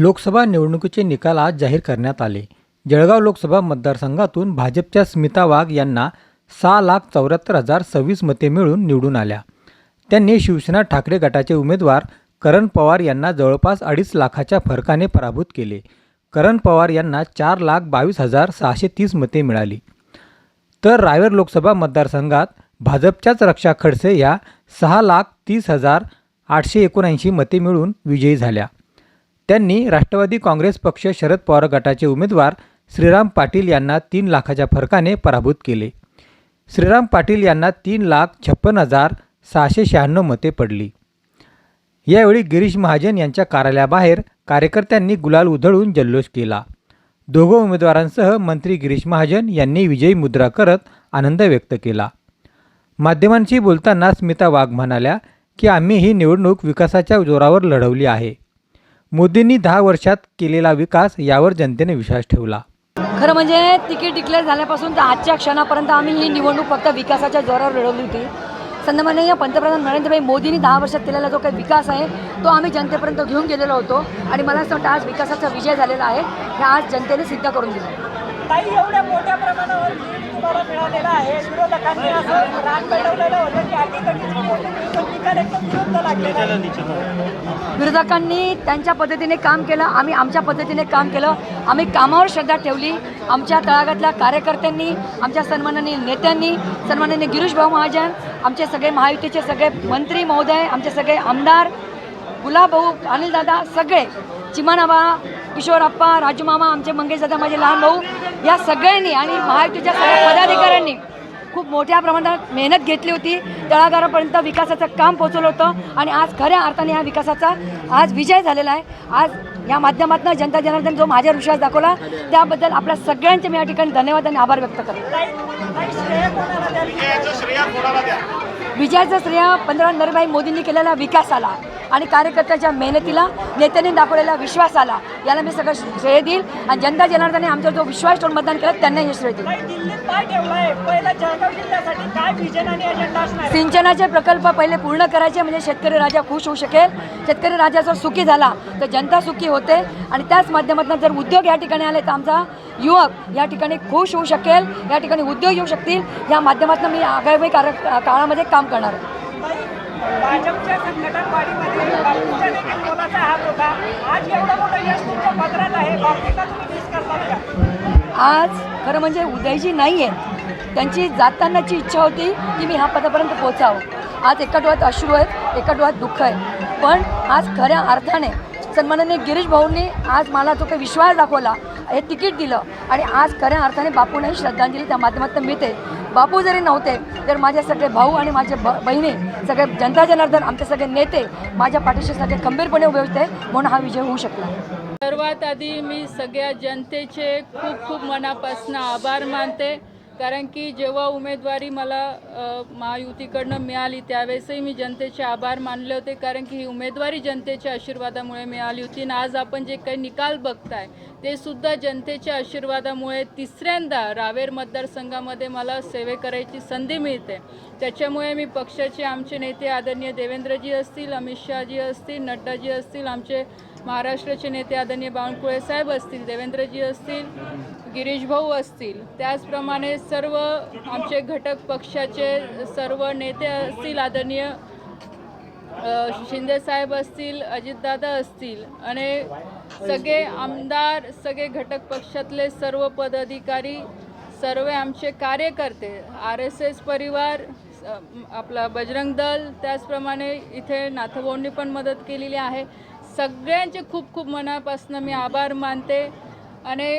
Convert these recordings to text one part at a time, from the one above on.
लोकसभा निवडणुकीचे निकाल आज जाहीर करण्यात आले. जळगाव लोकसभा मतदारसंघातून भाजपच्या स्मिता वाघ यांना सहा लाख चौऱ्याहत्तर हजार सव्वीस मते मिळून निवडून आल्या. त्यांनी शिवसेना ठाकरे गटाचे उमेदवार करण पवार यांना जवळपास अडीच लाखाच्या फरकाने पराभूत केले. करण पवार यांना चार लाख बावीस हजार सहाशे तीस मते मिळाली. तर रायवर लोकसभा मतदारसंघात भाजपच्याच रक्षा खडसे या सहा लाख तीस हजार आठशे एकोणऐंशी मते मिळून विजयी झाल्या. त्यांनी राष्ट्रवादी काँग्रेस पक्ष शरद पवार गटाचे उमेदवार श्रीराम पाटील यांना तीन लाखाच्या फरकाने पराभूत केले. श्रीराम पाटील यांना तीन लाख छप्पन हजार सहाशे शहाण्णव मते पडली. यावेळी गिरीश महाजन यांच्या कार्यालयाबाहेर कार्यकर्त्यांनी गुलाल उधळून जल्लोष केला. दोघं उमेदवारांसह मंत्री गिरीश महाजन यांनी विजयी मुद्रा करत आनंद व्यक्त केला. माध्यमांशी बोलताना स्मिता वाघ म्हणाल्या की आम्ही ही निवडणूक विकासाच्या जोरावर लढवली आहे. मोदींनी दहा वर्षात केलेला विकास यावर जनतेने विश्वास ठेवला. खरं म्हणजे तिकीट डिक्लेअर झाल्यापासून तर आजच्या क्षणापर्यंत आम्ही ही निवडणूक फक्त विकासाच्या जोरावर लढवली होती. सन्माननीय पंतप्रधान नरेंद्रभाई मोदींनी दहा वर्षात केलेला जो काही विकास आहे तो आम्ही जनतेपर्यंत घेऊन गेलेलो होतो आणि मला असं वाटतं आज विकासाचा विजय झालेला आहे हे आज जनतेने सिद्ध करून दिलं ताई एवढ्या मोठ्या प्रमाणावर पाठिंबा मिळालेला आहे. विरोधकांनी असं राग पेटवलेलं होतं की अटीतटीची निकाल एकदम विरुद्ध लागलेला विरोधकांनी त्यांच्या पद्धतीने काम केलं आम्ही आमच्या पद्धतीने काम केलं. आम्ही कामावर श्रद्धा ठेवली. आमच्या तळागातल्या कार्यकर्त्यांनी आमच्या सन्माननीय नेत्यांनी सन्माननीय गिरीश भाऊ महाजन आमचे सगळे महायुतीचे सगळे मंत्री महोदय आमचे सगळे आमदार गुलाबभाऊ अनिलदादा सगळे चिमानाबा किशोरप्पा राजूमामा आमचे मंगेश दादा माझे लहान भाऊ या सगळ्यांनी आणि महायुतीच्या सगळ्या पदाधिकाऱ्यांनी खूप मोठ्या प्रमाणात मेहनत घेतली होती. तळागारापर्यंत विकासाचं काम पोचवलं होतं आणि आज खऱ्या अर्थाने ह्या विकासाचा आज विजय झालेला आहे. आज या माध्यमातून जनता जनार्दन जो माझ्यावर विश्वास दाखवला त्याबद्दल आपल्या सगळ्यांचे मी या ठिकाणी धन्यवाद आणि आभार व्यक्त करतो. विजयाचं श्रेय पंतप्रधान नरेंद्रभाई मोदींनी केलेल्या विकासाला. आणि कार्यकर्त्याच्या मेहनतीला नेत्यांनी दाखवलेल्या विश्वासाला याला मी सगळं श्रेय देईल आणि जनता जनार्दने आमचा जो विश्वास ठेवून मतदान केलं त्यांना हे श्रेय देईल? सिंचनाचे प्रकल्प पहिले पूर्ण करायचे म्हणजे शेतकरी राजा खुश होऊ शकेल. शेतकरी राजा जर सुखी झाला तर जनता सुखी होते. आणि त्याच माध्यमातून जर उद्योग या ठिकाणी आले तर आमचा युवक या ठिकाणी खुश होऊ शकेल या ठिकाणी उद्योग येऊ शकतील. या माध्यमातून मी आगामी कार काळामध्ये काम करणार आहे. भाजपच्या संघटनवाडीमध्ये बापूंच्या देखील मोलाचा हात होता. आज एवढं मोठं यश तुमच्या पत्रात आहे. बापूंना तुम्ही मिस करता का? आज खरं म्हणजे उदयजी नाही आहेत त्यांची जातानाची इच्छा होती की मी हा पदापर्यंत पोचावं आज एका डोळ्यात अश्रू आहेत एका डोळ्यात दुःख आहे. पण आज खऱ्या अर्थाने सन्माननीय गिरीश भाऊंनी आज मला जो काही विश्वास दाखवला हे तिकीट दिलं. आणि आज खऱ्या अर्थाने बापूंनाही श्रद्धांजली त्या माध्यमातून मिळते. बापू जरी नव्हते तर माझे सगळे भाऊ आणि माझे ब बहिणी सगळे जनता जनार्दन आमचे सगळे नेते माझ्या पाठीशी सगळे खंबीरपणे उभे होते म्हणून हा विजय होऊ शकला. सर्वात आधी मी सगळ्या जनतेचे खूप खूप मनापासून आभार मानते. कारण की जेव्हा उमेदवारी मला महायुतीकडनं मिळाली त्यावेळेसही मी जनतेचे आभार मानले होते. कारण की ही उमेदवारी जनतेच्या आशीर्वादामुळे मिळाली होती. आणि आज आपण जे काही निकाल बघताय ते सुद्धा जनतेच्या आशीर्वादामुळे तिसऱ्यांदा रावेर मतदारसंघामध्ये मला सेवे करायची संधी मिळते. त्याच्यामुळे मी पक्षाचे आमचे नेते आदरणीय देवेंद्रजी असतील अमित शहाजी असतील नड्डाजी असतील आमचे महाराष्ट्राचे नेते आदरणीय बावनकुळे साहेब असतील देवेंद्रजी असतील गिरीश भाऊ असतील त्याचप्रमाणे सर्व आमचे घटक पक्षाचे सर्व नेते असतील आदरणीय शिंदेसाहेब असतील अजितदादा असतील आणि सगळे आमदार सगळे घटक पक्षातले सर्व पदाधिकारी सर्व आमचे कार्यकर्ते आर एस एस परिवार आपला बजरंग दल त्याचप्रमाणे इथे नाथभाऊंनी पण मदत केलेली आहे. सगळ्यांचे खूप खूप मनापासून मी आभार मानते. आणि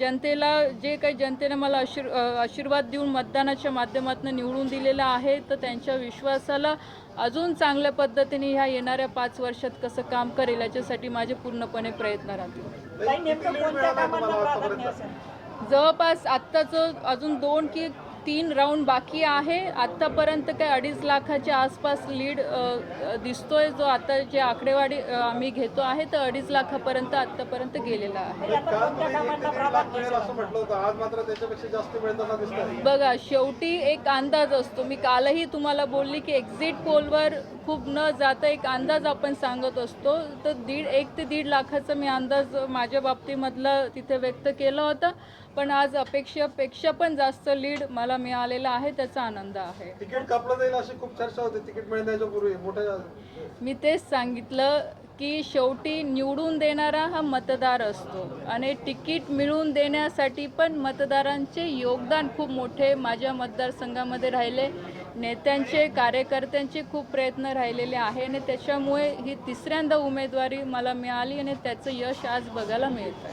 जनतेला जे काही जनतेने मला आशीर आशीर्वाद देऊन मतदानाच्या माध्यमातून निवडून दिलेलं आहे तर त्यांच्या विश्वासाला अजून चांगल्या पद्धतीने ह्या येणाऱ्या पाच वर्षात कसं काम करेल याच्यासाठी माझे पूर्णपणे प्रयत्न राहतील. जवळपास आत्ताचं अजून दोन की तीन राऊंड बाकी आहे. आत्तापर्यंत काय अडीच लाखाच्या आसपास लीड दिसतोय जो आता जे आकडेवारी अ, आम्ही घेतो आहे तर अडीच लाखापर्यंत आत्तापर्यंत गेलेला आहे. दिसतंय. बघा शेवटी एक अंदाज असतो. मी कालही तुम्हाला बोलली की एक्झिट पोलवर खूप न जाता एक अंदाज आपण सांगत असतो. तर दीड एक ते दीड लाखाचा मी अंदाज माझ्या बाबतीमधला तिथे व्यक्त केला होता. पण आज अपेक्षेपेक्षा पण जास्त लीड मला मिळालेला आहे त्याचा आनंद आहे. तिकीट कापलं जाईल अशी खूप चर्चा होती. तिकीट मिळण्याच्या पूर्वी मोठ्या मी तेच सांगितलं की शेवटी निवडून देणारा हा मतदार असतो आणि तिकीट मिळवून देण्यासाठी पण मतदारांचे योगदान खूप मोठे माझ्या मतदारसंघामध्ये राहिले. नेत्यांचे कार्यकर्त्यांचे खूप प्रयत्न राहिलेले आहे आणि त्याच्यामुळे ही तिसऱ्यांदा उमेदवारी मला मिळाली आणि त्याचं यश आज बघायला मिळतं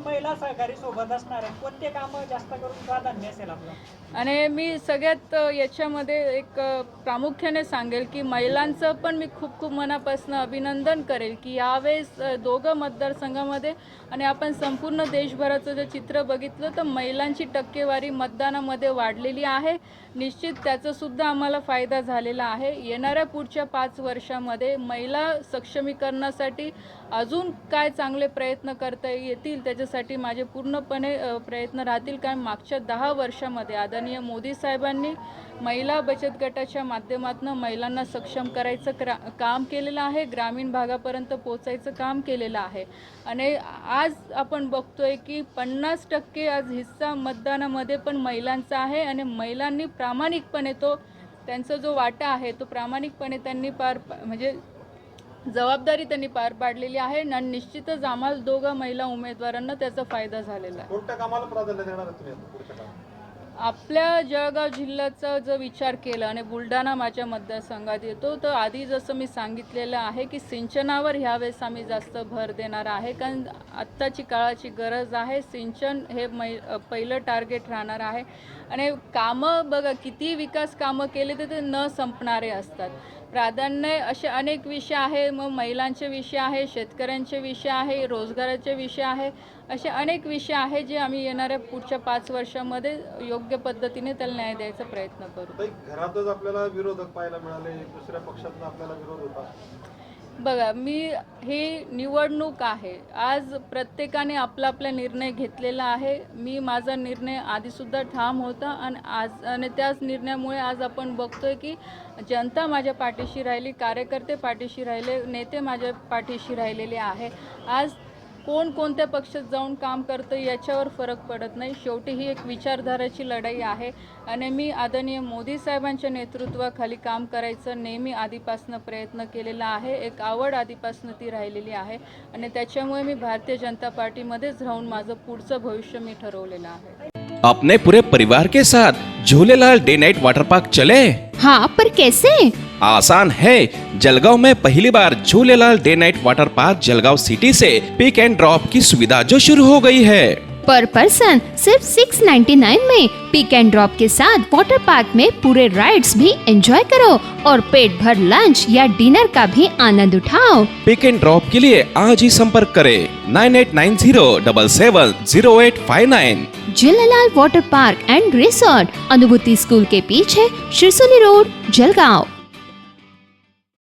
महिला सहकारी सोबत असणार आहे कोणते कामं जास्त करून प्राधान्य असेल आपलं? आणि मी सगळ्यात याच्यामध्ये एक प्रामुख्याने सांगेल की महिलांचं पण मी खूप खूप मनापासून अभिनंदन करेल की यावेळेस दोघं मतदारसंघामध्ये आणि आपण संपूर्ण देशभराचं जर चित्र बघितलं तर महिलांची टक्केवारी मतदानामध्ये वाढलेली आहे. निश्चित त्याचासुद्धा आम्हाला फायदा झालेला आहे. येणाऱ्या पुढच्या पाच वर्षामध्ये महिला सक्षमीकरणासाठी अजून काय चांगले प्रयत्न करता येतील त्याच्यासाठी माझे पूर्णपणे प्रयत्न राहतील. कारण मागच्या दहा वर्षामध्ये आदरणीय मोदी साहेबांनी महिला बचत गटाच्या माध्यमातून महिलांना सक्षम करायचं क्रा काम केलेलं आहे. ग्रामीण भागापर्यंत पोचायचं काम केलेलं आहे. आणि आज आपण बघतोय की पन्नास टक्के आज हिस्सा मतदानामध्ये पण महिलांचा आहे आणि महिलांनी प्रामाणिकपणे तो त्यांचा जो वाटा आहे तो प्रामाणिकपणे त्यांनी पार म्हणजे जबाबदारी त्यांनी पार पाडलेली आहे आणि निश्चितच आम्हाला दोघं महिला उमेदवारांना त्याचा फायदा झालेला आहे. कोणत्या कामाला प्राधान्य देणार आहे तुम्ही आता पुढच्या काळात? आपल्या जळगाव जिल्ह्याचा जर विचार केला आणि बुलढाणा माझ्या मतदारसंघात येतो तर आधी जसं मी सांगितलेलं आहे की सिंचनावर ह्यावेळेस आम्ही जास्त भर देणार आहे कारण आत्ताची काळाची गरज आहे. सिंचन हे मै पहिलं टार्गेट राहणार आहे. आणि कामं बघा किती विकास कामं केले तर ते न संपणारे असतात. प्राधान्य असे अनेक विषय आहे. मग महिलांचे विषय आहे शेतकऱ्यांचे विषय आहे रोजगाराचे विषय आहे असे अनेक विषय आहे जे आम्ही येणाऱ्या पुढच्या पाच वर्षामध्ये योग्य पद्धतीने त्याला न्याय द्यायचा प्रयत्न करू. घरातच आपल्याला विरोधक पाहायला मिळाले दुसऱ्या पक्षातून आपल्याला विरोध होता. बघा मी ही निवडणूक आहे. आज प्रत्येकाने आपला आपला निर्णय घेतलेला आहे. मी माझा निर्णय आधीसुद्धा ठाम होता आणि आज आणि त्याच निर्णयामुळे आज आपण बघतोय की जनता माझ्या पाठीशी राहिली कार्यकर्ते पाठीशी राहिले नेते माझ्या पाठीशी राहिलेले आहे. आज कोण कोणत्या पक्षात जाऊन काम करतं याच्यावर फरक पडत नाही. शेवटी ही एक विचारधाराची लढाई आहे. आणि मी आदरणीय मोदी साहेबांच्या नेतृत्वाखाली काम करायचं नेहमी आधीपासनं प्रयत्न केलेला आहे. एक आवड आधीपासनं ती राहिलेली आहे. आणि त्याच्यामुळे मी भारतीय जनता पार्टीमध्येच राहून माझं पुढचं भविष्य मी ठरवलेलं आहे. अपने पूरे परिवार के साथ Jhulelal day night water park चले? हाँ पर कैसे? आसान है। जलगांव में पहली बार Jhulelal day night water park Jalgaon city say pick and drop की सुविधा जो शुरू हो गई है। पर पर्सन सिर्फ़ 699 में पिक एंड ड्रॉप के साथ वाटर पार्क में पूरे राइड्स भी एंजॉय करो और पेट भर लंच या डिनर का भी आनंद उठाओ। पिक एंड ड्रॉप के लिए आज ही संपर्क करें। Nine eight nine zero double seven zero eight five nine Jhulelal water park and resort Anubhuti school के पीछे शिरसोली रोड जलगांव।